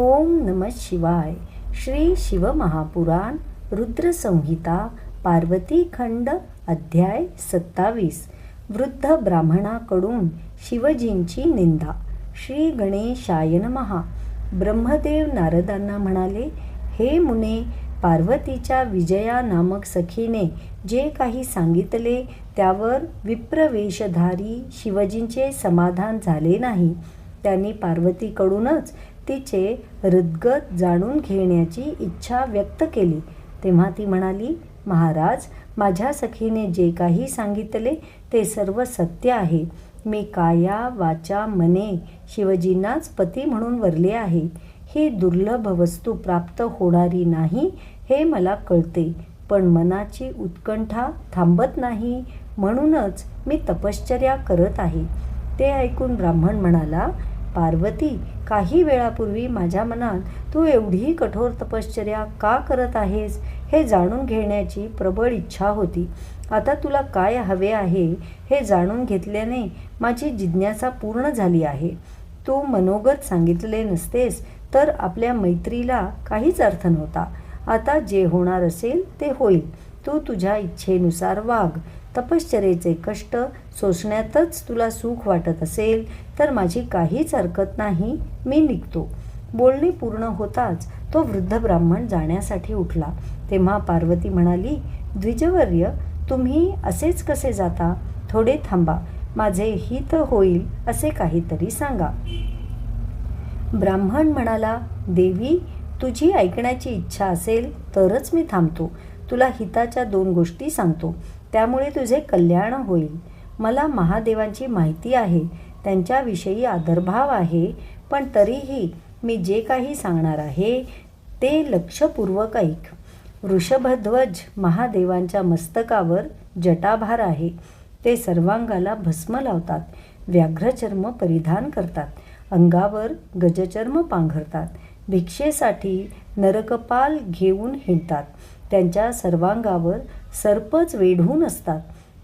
ओम नम शिवाय. श्री शिवमहापुराण रुद्रसंहिता पार्वती खंड अध्याय सत्तावीस. वृद्ध ब्राह्मणाकडून शिवजींची निंदा. श्री गणेशाय महा ब्रह्मदेव नारदांना म्हणाले हे मुने पार्वतीच्या विजया नामक सखीने जे काही सांगितले त्यावर विप्रवेशधारी शिवजींचे समाधान झाले नाही. त्यांनी पार्वतीकडूनच तिचे हृदगत जाणून घेण्याची इच्छा व्यक्त केली. तेव्हा ती म्हणाली महाराज माझ्या सखीने जे काही सांगितले ते सर्व सत्य आहे. मी काया वाचा मने शिवजींनाच पती म्हणून वरले आहे. ही दुर्लभ वस्तू प्राप्त होणारी नाही हे मला कळते. पण मनाची उत्कंठा थांबत नाही म्हणूनच मी तपश्चर्या करत आहे. ते ऐकून ब्राह्मण म्हणाला पार्वती काही वेळापूर्वी माझ्या मनात तू एवढी कठोर तपश्चर्या का करत आहेस? हे जाणून घेण्याची प्रबळ इच्छा होती. आता तुला काय हवे आहे? हे जाणून घेतल्याने माझी जिज्ञासा पूर्ण झाली आहे. तू मनोगत सांगितले नसतेस तर आपल्या मैत्रीला काहीच अर्थ नव्हता. आता जे होणार असेल ते होईल. तू तुझ्या इच्छेनुसार वाघ तपश्चरेचे कष्ट सोसण्यातच तुला सुख वाटत असेल तर माझी काहीच हरकत नाही. मी निघतो. बोलणी पूर्ण होताच तो वृद्ध ब्राह्मण जाण्यासाठी उठला. तेव्हा पार्वती म्हणाली द्विजवर्य तुम्ही असेच कसे जाता? थोडे थांबा. माझे हित होईल असे काहीतरी सांगा. ब्राह्मण म्हणाला देवी तुझी ऐकण्याची इच्छा असेल तरच मी थांबतो. तुला हिताच्या दोन गोष्टी सांगतो. त्यामुळे तुझे कल्याण होईल. मला महादेवांची माहिती आहे. त्यांच्याविषयी आदरभाव आहे. पण तरीही मी जे काही सांगणार आहे ते लक्षपूर्वक ऐक. वृषभध्वज महादेवांच्या मस्तकावर जटाभार आहे. ते सर्वांगाला भस्म लावतात व्याघ्रचर्म परिधान करतात अंगावर गजचर्म पांघरतात भिक्षेसाठी नरकपाल घेऊन हिंडतात. त्यांच्या सर्वांगावर सर्पच वेढून असतात.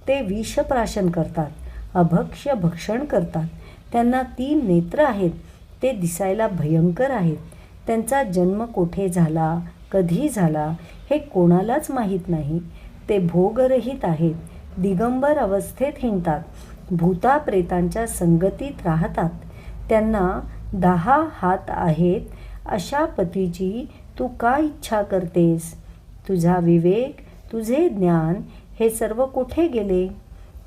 ते विषप्राशन करतात अभक्ष्य भक्षण करतात. त्यांना तीन नेत्र आहेत ते दिसायला भयंकर आहेत. त्यांचा जन्म कोठे झाला कधी झाला हे कोणालाच माहीत नाही. ते भोगरहित आहेत दिगंबर अवस्थेत हिंडतात भूताप्रेतांच्या संगतीत राहतात. त्यांना दहा हात आहेत अशा पतीची तू का इच्छा करतेस? तुझा विवेक तुझे ज्ञान हे सर्व कुठे गेले?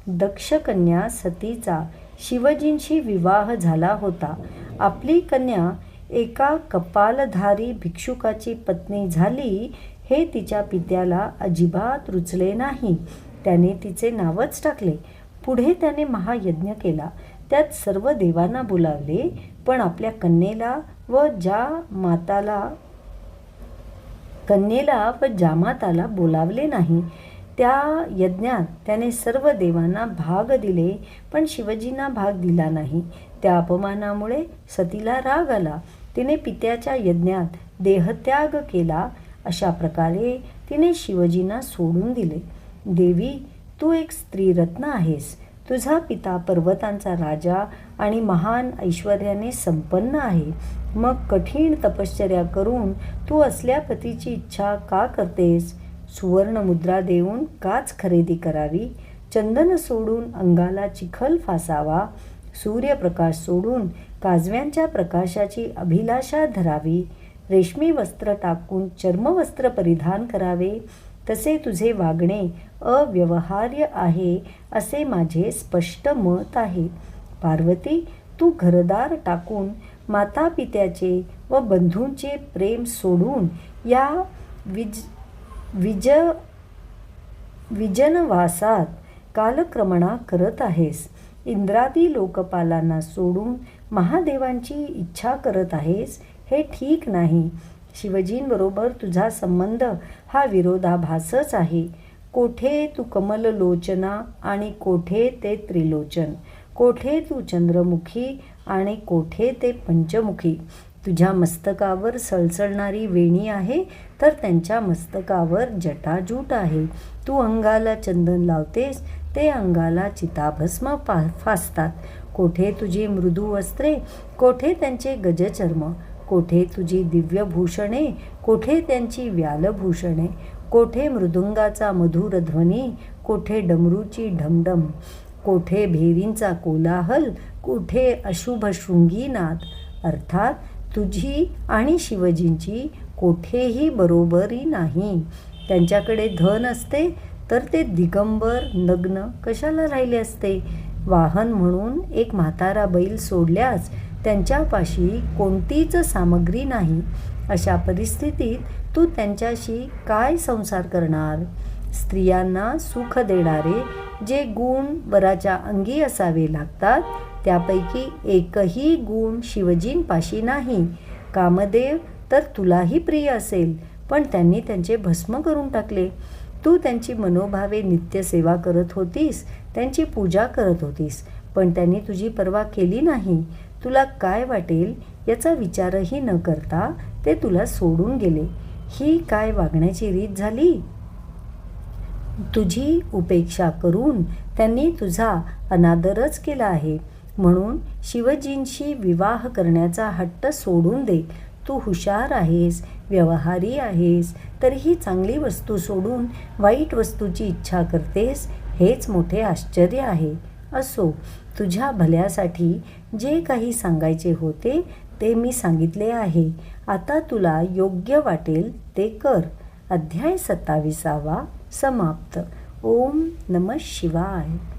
दक्षकन्या सतीचा शिवजींशी विवाह झाला होता. आपली कन्या एका कपालधारी भिक्षुकाची पत्नी झाली हे तिच्या पित्याला अजिबात रुचले नाही. त्याने तिचे नावच टाकले. पुढे त्याने महायज्ञ केला. त्यात सर्व देवांना बोलावले पण आपल्या कन्येला व ज्या माताला कन्येला व जामाताला बोलावले नाही. त्या यज्ञात त्याने सर्व देवांना भाग दिले पण शिवजींना भाग दिला नाही. त्या अपमानामुळे सतीला राग आला. तिने पित्याच्या यज्ञात देहत्याग केला. अशा प्रकारे तिने शिवजींना सोडून दिले. देवी तू एक स्त्रीरत्न आहेस. तुझा पिता पर्वतांचा राजा आणि महान ऐश्वर्याने संपन्न आहे. मग कठीण तपश्चर्या करून तू असल्या पतीची इच्छा का करतेस? सुवर्ण मुद्रा देऊन काच खरेदी करावी. चंदन सोडून अंगाला चिखल फासावा. सूर्यप्रकाश सोडून काजव्यांच्या प्रकाशाची अभिलाषा धरावी. रेशमी वस्त्र टाकून चर्मवस्त्र परिधान करावे. तसे तुझे वागणे अव्यवहार्य आहे असे माझे स्पष्ट मत आहे. पार्वती तू घरदार टाकून माता पित्याचे व बंधूंचे प्रेम सोडून या विज विज विजनवासात कालक्रमणा करत आहेस. इंद्रादी लोकपालांना सोडून महादेवांची इच्छा करत आहेस हे ठीक नाही. शिवजींबरोबर तुझा संबंध हा विरोधाभासच आहे. कोठे तू कमललोचना आणि कोठे ते त्रिलोचन? कोठे तू चंद्रमुखी आणि कोठे ते पंचमुखी? तुझ्या मस्तकावर सळसळणारी वेणी आहे तर त्यांच्या मस्तकावर जटाजूट आहे. तू अंगाला चंदन लावतेस ते अंगाला चिताभस्म पा फासतात. कोठे तुझी मृदू वस्त्रे? कोठे त्यांचे गजचर्म? कोठे तुझी दिव्यभूषणे? कोठे त्यांची व्यालभूषणे? कोठे मृदुंगाचा मधुर ध्वनी? कोठे डमरूची ढमढम? कोठे भेरींचा कोलाहल कोठे अशुभ शृंगीनाद? अर्थात तुझी आणि शिवजींची कोठेही बरोबरी नाही. त्यांच्याकडे धन असते तर ते दिगंबर नग्न कशाला राहिले असते? वाहन म्हणून एक म्हातारा बैल सोडल्यास त्यांच्यापाशी कोणतीच सामग्री नाही. अशा परिस्थितीत तू त्यांच्याशी काय संसार करणार? स्त्रियांना सुख देणारे जे गुण वराच्या अंगी असावे लागतात त्यापैकी एकही गुण शिवजींपाशी नाही. कामदेव तर तुलाही प्रिय असेल पण त्यांनी त्यांचे भस्म करून टाकले. तू त्यांची मनोभावे नित्यसेवा करत होतीस त्यांची पूजा करत होतीस पण त्यांनी तुझी पर्वा केली नाही. तुला काय वाटेल याचा विचारही न करता ते तुला सोडून गेले. ही काय वागण्याची रीत झाली? तुझी उपेक्षा करून त्यांनी तुझा अनादरच केला आहे. म्हणून शिवजींशी विवाह करण्याचा हट्ट सोडून दे. तू हुशार आहेस व्यवहारी आहेस तरीही चांगली वस्तू सोडून वाईट वस्तूची इच्छा करतेस हेच मोठे आश्चर्य आहे. असो तुझ्या भल्यासाठी जे काही सांगायचे होते ते मी सांगितले आहे. आता तुला योग्य वाटेल ते कर. अध्याय सत्ताविसावा. समाप्त. ओम नम शिवाय.